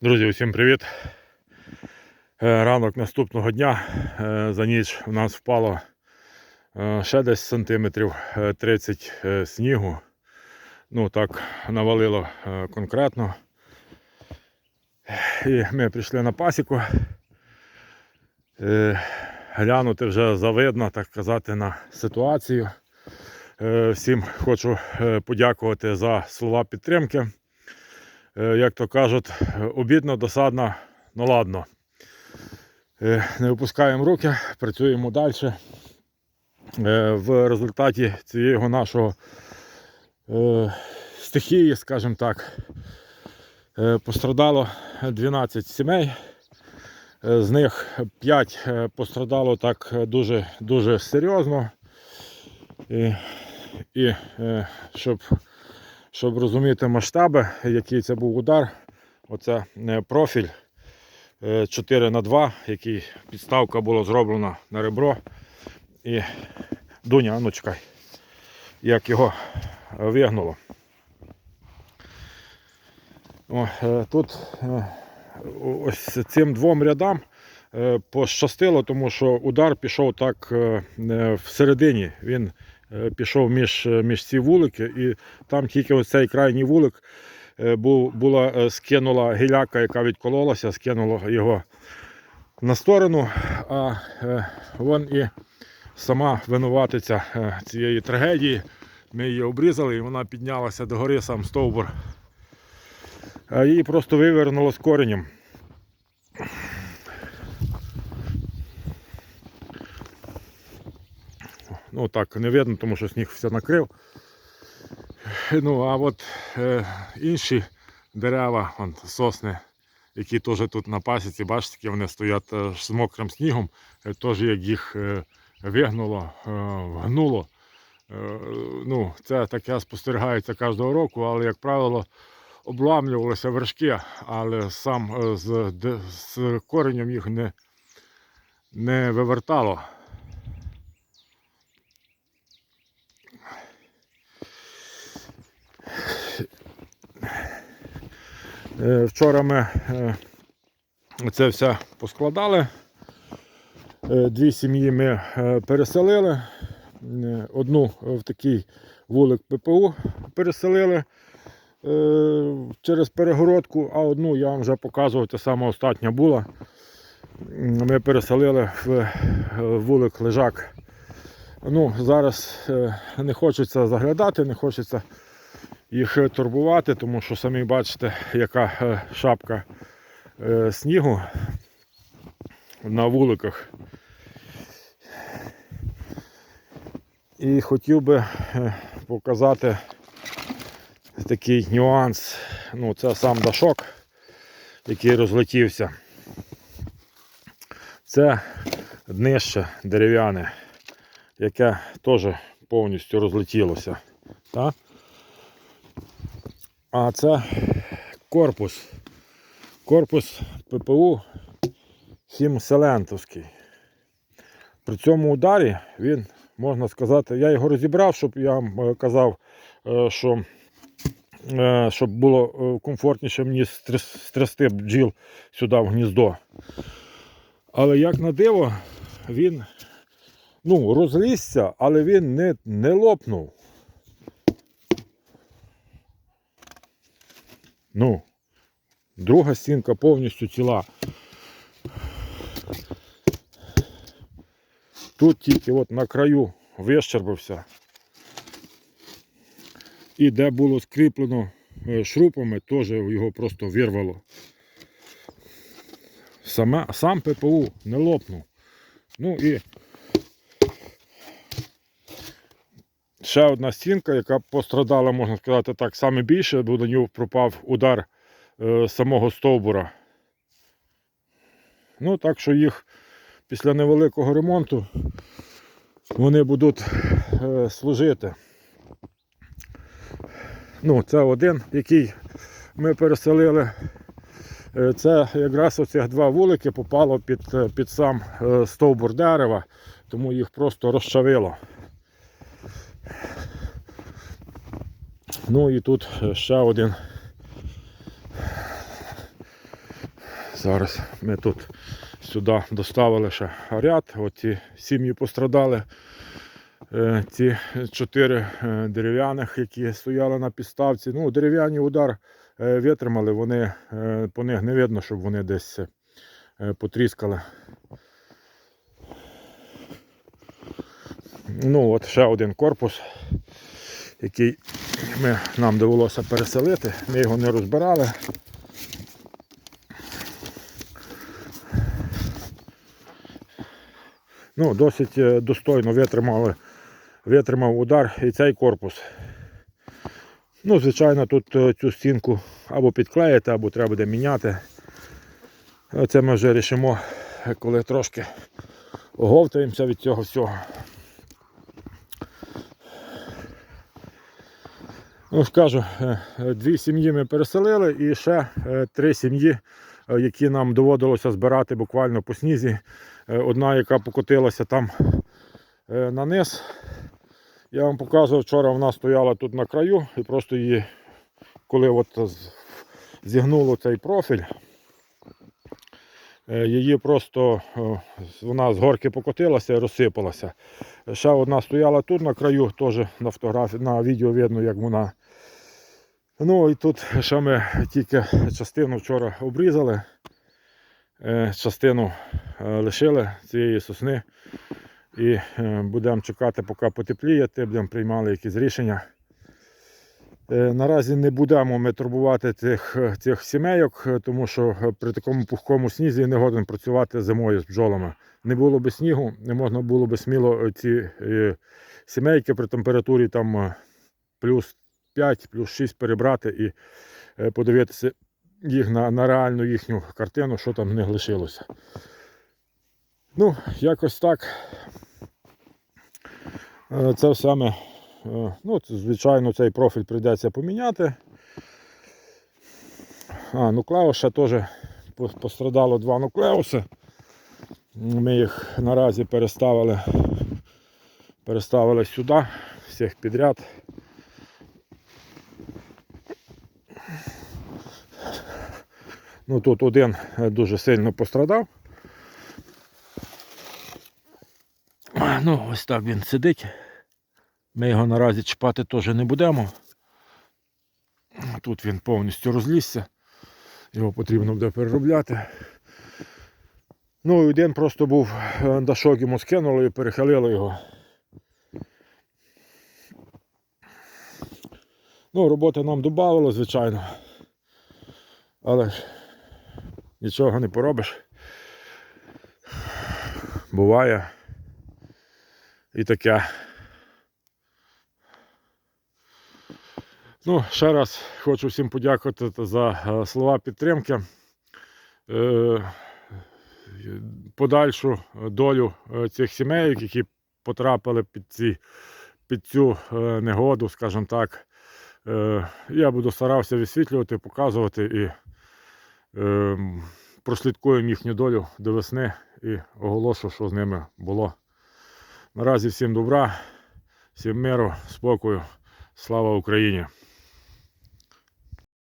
Друзі, усім привіт! Е, Ранок наступного дня е, за ніч у нас впало е, ще десь сантиметрів е, 30 е, снігу. Ну так навалило конкретно. І ми прийшли на пасіку. Глянути вже завидно, так сказати, на ситуацію. Всім хочу подякувати за слова підтримки. Е, як то кажуть, обідно, досадно, ну ладно. Е, Не випускаємо руки, працюємо далі. В результаті цієї нашого е, стихії, скажімо так, е, пострадало 12 сімей. Е, З них 5 е, пострадало так дуже, дуже серйозно. І, і е, щоб щоб розуміти масштаби, який це був удар, оце е, профіль е, 4 на 2 який підставка була зроблена на ребро. І Дуня, ну чекай, як його вигнуло. О, е, тут е, ось цим двом рядам е, пощастило, тому що удар пішов так е, е, всередині. Він е, пішов між, між ці вулики, і там тільки ось цей крайній вулик е, був, була е, скинула гіляка, яка відкололася, скинула його на сторону, а е, вон і сама винуватиця е, цієї трагедії. Ми її обрізали і вона піднялася до гори сам стовбур. А її просто вивернуло з коренем. Ну так не видно, тому що сніг все накрив. Ну, а от е, інші дерева, вон, сосни, які теж тут на пасіці, бачите, які вони стоять е, з мокрим снігом, е, теж як їх е, вигнуло, вгнуло. Ну, це таке спостерігається кожного року, але, як правило, обламлювалися вершки, але сам з, з коренем їх не, не вивертало. Вчора ми е, це все поскладали. Е, Дві сім'ї ми е, переселили. Е, Одну в такий вулик ППУ переселили е, через перегородку, а одну я вам вже показував, це саме остання була. Ми переселили в е, вулик лежак. Ну, зараз е, не хочеться заглядати, не хочеться їх турбувати, тому що самі бачите, яка е, шапка е, снігу на вуликах. І хотів би е, показати такий нюанс. Ну, це сам дашок, який розлетівся. Це днище дерев'яне, яке теж повністю розлетілося. Так? А це корпус. Корпус ППУ Хімселентовський. При цьому ударі він, можна сказати, я його розібрав, щоб я вам е, казав, е, що е, щоб було комфортніше мені стрясти бджіл сюди в гніздо. Але як на диво, він ну, розлізся, але він не, не лопнув. Ну, друга стінка повністю ціла. Тут тільки от на краю вищербився. І де було скріплено е, шрупами, теж його просто вирвало. Саме, сам ППУ не лопнув. Ну і ще одна стінка, яка пострадала, можна сказати так, саме більше, бо до нього пропав удар е, самого стовбура. Ну, так що їх після невеликого ремонту вони будуть е, служити. Ну, це один, який ми переселили. Е, Це якраз оцих два вулики попало під, під сам стовбур дерева, тому їх просто розчавило. Ну і тут ще один Зараз ми тут сюди доставили ще ряд. Оці сім'ї пострадали. Е, Ці чотири е, дерев'яних, які стояли на підставці. Ну, дерев'яні удар е, витримали, вони, е, по них не видно, щоб вони десь е, потріскали. Ну, от ще один корпус, який ми, нам довелося переселити. Ми його не розбирали. Ну, досить е, достойно витримали, витримав удар і цей корпус. Ну, звичайно, тут е, цю стінку або підклеїти, або треба буде міняти. Це ми вже рішимо, коли трошки оговтаємося від цього всього. Ну, скажу, е, дві сім'ї ми переселили і ще е, три сім'ї, е, які нам доводилося збирати буквально по снізі. Одна, яка покотилася там на низ. Я вам показував, вчора вона стояла тут на краю і просто її, коли от зігнуло цей профіль, її просто вона з горки покотилася і розсипалася. Ще одна стояла тут на краю, теж на фотографії, на відео видно, як вона. Ну і тут ще ми тільки частину вчора обрізали, е, частину е, лишили цієї сосни. І е, будемо чекати, поки потепліє, будемо приймали якісь рішення. Наразі не будемо ми турбувати цих, цих сімейок, тому що при такому пухкому снізі не годен працювати зимою з бджолами. Не було би снігу, не можна було би сміло ці сімейки при температурі там плюс 5, плюс 6 перебрати і е, подивитися їх на, на реальну їхню картину, що там в них лишилося. Ну, якось так. Е, Це ми, е, ну, звичайно, цей профіль прийдеться поміняти. А, нуклеуша теж пострадало два нуклеуси. Ми їх наразі переставили, переставили сюди, всіх підряд. Ну, тут один е, дуже сильно пострадав. Ну, ось так він сидить. Ми його наразі чіпати теж не будемо. Тут він повністю розлізся. Його потрібно буде переробляти. Ну і один просто був е, дашок йому скинули і перехилили його. Ну, роботи нам додавало, звичайно. Але ж нічого не поробиш. Буває і таке. Ну, ще раз хочу всім подякувати за е, слова підтримки. Е, Подальшу долю е, цих сімей, які потрапили під, ці, під цю негоду, скажімо так. Я буду старався висвітлювати, показувати і прослідкуємо їхню долю до весни і оголошу, що з ними було. Наразі всім добра, всім миру, спокою. Слава Україні!